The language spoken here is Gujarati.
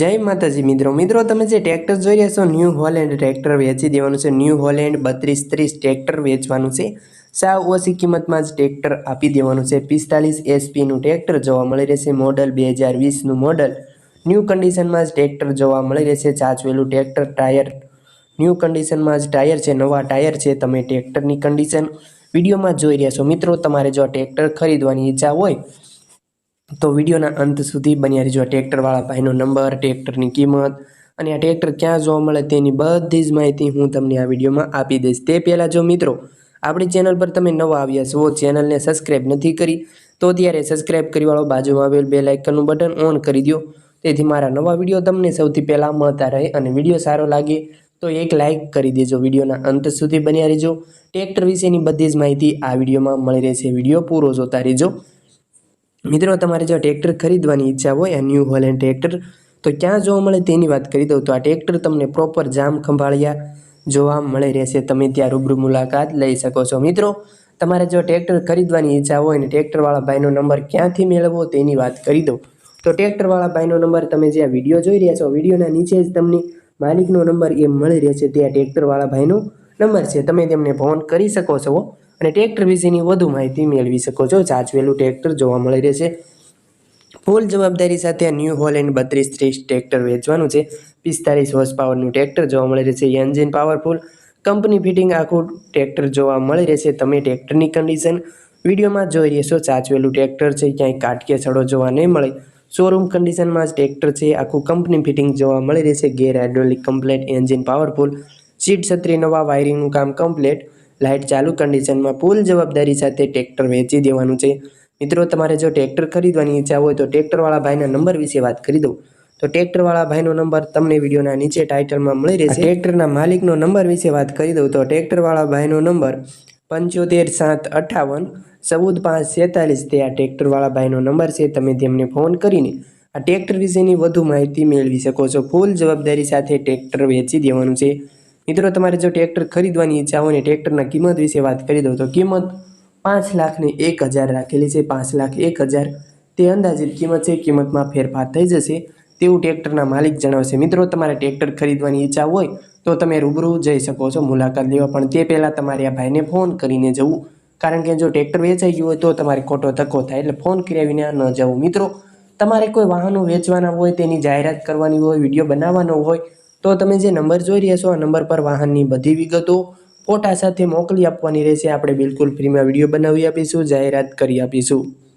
જય માતાજી મિત્રો. મિત્રો, તમે જે ટ્રેક્ટર જોઈ રહ્યા છો ન્યૂ હોલેન્ડ ટ્રેક્ટર વેચી દેવાનું છે. ન્યૂ હોલેન્ડ બત્રીસ ત્રીસ ટ્રેક્ટર વેચવાનું છે. સાવ ઓછી કિંમતમાં જ ટ્રેક્ટર આપી દેવાનું છે. પિસ્તાલીસ એસપીનું ટ્રેક્ટર જોવા મળી રહેશે. મોડલ બે હજાર વીસનું મોડલ ન્યૂ કન્ડિશનમાં જ ટ્રેક્ટર જોવા મળી રહેશે. ચાચવેલું ટ્રેક્ટર ટાયર ન્યૂ કન્ડિશનમાં જ ટાયર છે. નવા ટાયર છે. તમે ટ્રેક્ટરની કન્ડિશન વિડીયોમાં જોઈ રહ્યા છો. મિત્રો, તમારે જો ટ્રેક્ટર ખરીદવાની ઈચ્છા હોય તો વિડીયોના અંત સુધી બન્યા રહેજો. ટ્રેક્ટરવાળા ભાઈનો નંબર, ટ્રેક્ટરની કિંમત અને આ ટ્રેક્ટર ક્યાં જોવા મળે તેની બધી જ માહિતી હું તમને આ વિડીયોમાં આપી દઈશ. તે પહેલાં જો મિત્રો, આપણી ચેનલ પર તમે નવા આવ્યા છો, ચેનલને સબસ્ક્રાઈબ નથી કરી, તો ત્યારે સબસ્ક્રાઈબ કરીવાળો બાજુમાં આવેલ બે લાઇકનનું બટન ઓન કરી દો તેથી મારા નવા વીડિયો તમને સૌથી પહેલાં મળતા રહે અને વીડિયો સારો લાગે તો એક લાઇક કરી દેજો. વિડીયોના અંત સુધી બન્યા રહેજો. ટ્રેક્ટર વિશેની બધી જ માહિતી આ વિડીયોમાં મળી રહેશે. વીડિયો પૂરો જોતા રહેજો. મિત્રો, તમારે જો ટ્રેક્ટર ખરીદવાની ઈચ્છા હોય, આ ન્યૂ હોલેન્ડ ટ્રેક્ટર, તો ક્યાં જોવા મળે તેની વાત કરી દઉં. તો આ ટ્રેક્ટર તમને પ્રોપર જામ ખંભાળિયા જોવા મળી રહેશે. તમે ત્યાં રૂબરૂ મુલાકાત લઈ શકો છો. મિત્રો, તમારે જો ટ્રેક્ટર ખરીદવાની ઈચ્છા હોય ને ટ્રેક્ટરવાળા ભાઈનો નંબર ક્યાંથી મેળવવો તેની વાત કરી દઉં. તો ટ્રેક્ટરવાળા ભાઈનો નંબર તમે જે આ વીડિયો જોઈ રહ્યા છો, વિડીયોના નીચે જ તમને માલિકનો નંબર એ મળી રહેશે. તે આ ટ્રેક્ટરવાળા ભાઈનો નંબર છે. તમે તેમને ફોન કરી શકો છો. અને ટ્રેક્ટર વિશેની વધુ માહિતી મેળવી શકો છો. સાચવેલું ટ્રેક્ટર જોવા મળી રહેશે ફૂલ જવાબદારી સાથે આ ન્યૂ હોલેન્ડ બત્રીસ ત્રીસ ટ્રેક્ટર વેચવાનું છે. પિસ્તાલીસ હોર્સ પાવરનું ટ્રેક્ટર જોવા મળી રહેશે એન્જિન પાવરફુલ, કંપની ફિટિંગ આખું ટ્રેક્ટર જોવા મળી રહેશે તમે ટ્રેક્ટરની કન્ડિશન વિડીયોમાં જોઈ રહેશો ચાચવેલું ટ્રેક્ટર છે. ક્યાંય કાટકે સડો જોવા નહીં મળે. શોરૂમ કન્ડિશનમાં જ ટ્રેક્ટર છે. આખું કંપની ફિટિંગ જોવા મળી રહેશે gear hydraulic complete, engine powerful, seat છત્રી નવા વાયરિંગનું કામ કમ્પ્લેટ. લાઇટ ચાલુ કન્ડિશનમાં ફૂલ જવાબદારી સાથે ટ્રેક્ટર વેચી દેવાનું છે. મિત્રો, તમારે જો ટ્રેક્ટર ખરીદવાની ઈચ્છા હોય તો ટ્રેક્ટરવાળા ભાઈના નંબર વિશે વાત કરી દઉં. તો ટ્રેક્ટરવાળા ભાઈનો નંબર તમને વિડીયોના નીચે ટાઇટલમાં મળી રહેશે. ટ્રેક્ટરના માલિકનો નંબર વિશે વાત કરી દઉં તો ટ્રેક્ટરવાળા ભાઈનો નંબર પંચોતેર સાત અઠ્ઠાવન ચૌદ પાંચ છેતાલીસ તે આ ટ્રેક્ટરવાળા ભાઈનો નંબર છે. તમે તેમને ફોન કરીને આ ટ્રેક્ટર વિશેની વધુ માહિતી મેળવી શકો છો. ફૂલ જવાબદારી સાથે ટ્રેક્ટર વેચી દેવાનું છે. મિત્રો, તમારે જો ટ્રેક્ટર ખરીદવાની ઈચ્છા હોય ને, ટ્રેક્ટરના કિંમત વિશે વાત કરી દઉં તો કિંમત પાંચ લાખને એક હજાર રાખેલી છે. પાંચ લાખ એક હજાર. તે અંદાજિત કિંમત છે. કિંમતમાં ફેરફાર થઈ જશે તેવું ટ્રેક્ટરના માલિક જણાવશે. મિત્રો, તમારે ટ્રેક્ટર ખરીદવાની ઈચ્છા હોય તો તમે રૂબરૂ જઈ શકો છો. મુલાકાત લેવા. પણ તે પહેલાં તમારે આ ભાઈને ફોન કરીને જવું. કારણ કે જો ટ્રેક્ટર વેચાઈ ગયું હોય તો તમારે ખોટો ધક્કો થાય. એટલે ફોન કર્યા વિના ન જવું. મિત્રો, તમારે કોઈ વાહનો વેચવાના હોય, તેની જાહેરાત કરવાની હોય, વીડિયો બનાવવાનો હોય તો તમે જે નંબર જોઈ રહ્યા છો, આ નંબર પર વાહનની બધી વિગતો ફોટા સાથે મોકલી આપવાની રહેશે. આપણે બિલકુલ ફ્રીમાં વીડિયો બનાવી આપીશું, જાહેરાત કરી આપીશું.